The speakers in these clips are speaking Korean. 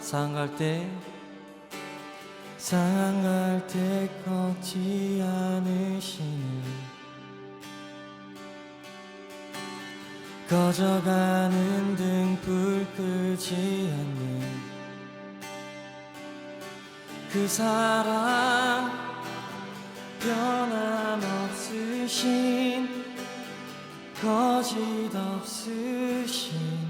상할 때 상할 때 꺾지 않으시는 꺼져가는 등불 끄지 않는 그 사랑 변함없으신 거짓 없으신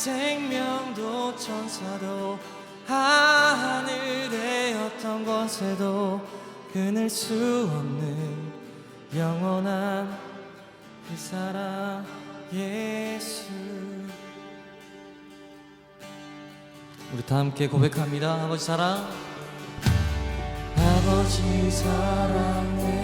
생명도 천사도 하늘의 어떤 곳에도 끊을 수 없는 영원한 그 사랑 예수. 우리 다 함께 고백합니다. 아버지 사랑. 아버지 사랑 내가 노래해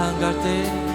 상 갈 때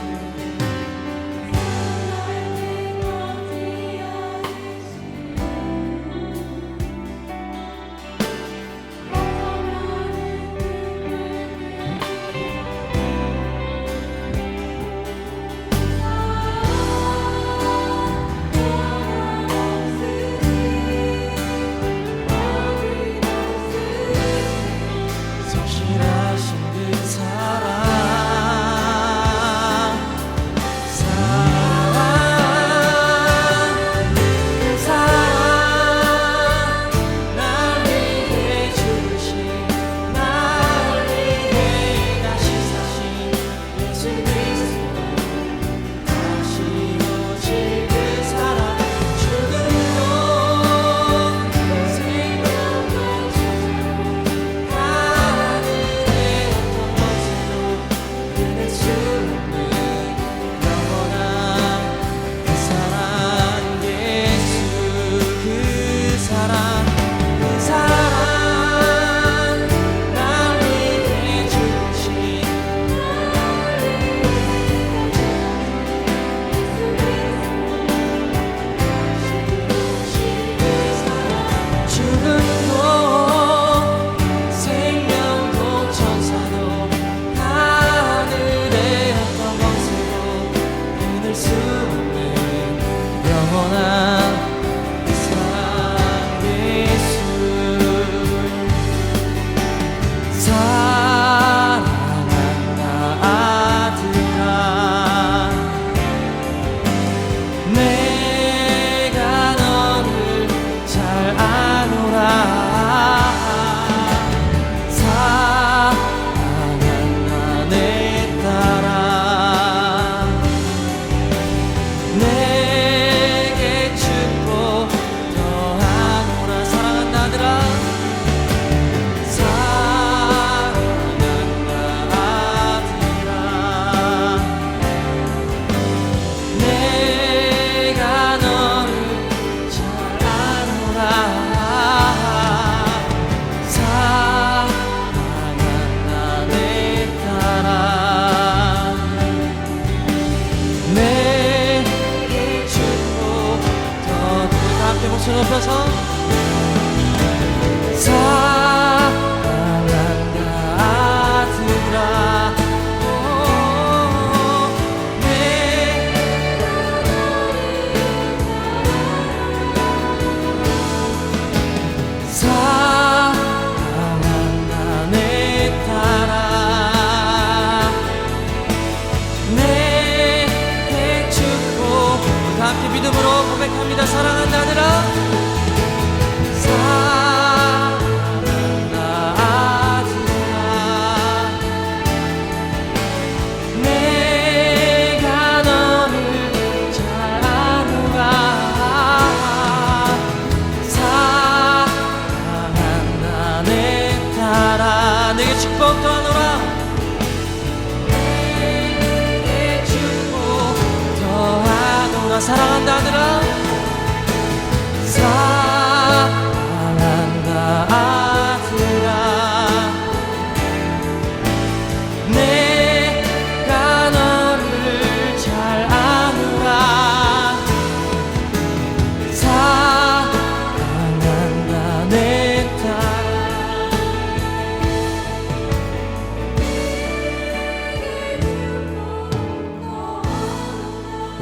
사랑한다 하느라.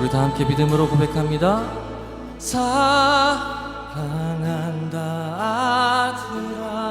우리 다 함께 믿음으로 고백합니다. 사랑한다 아들아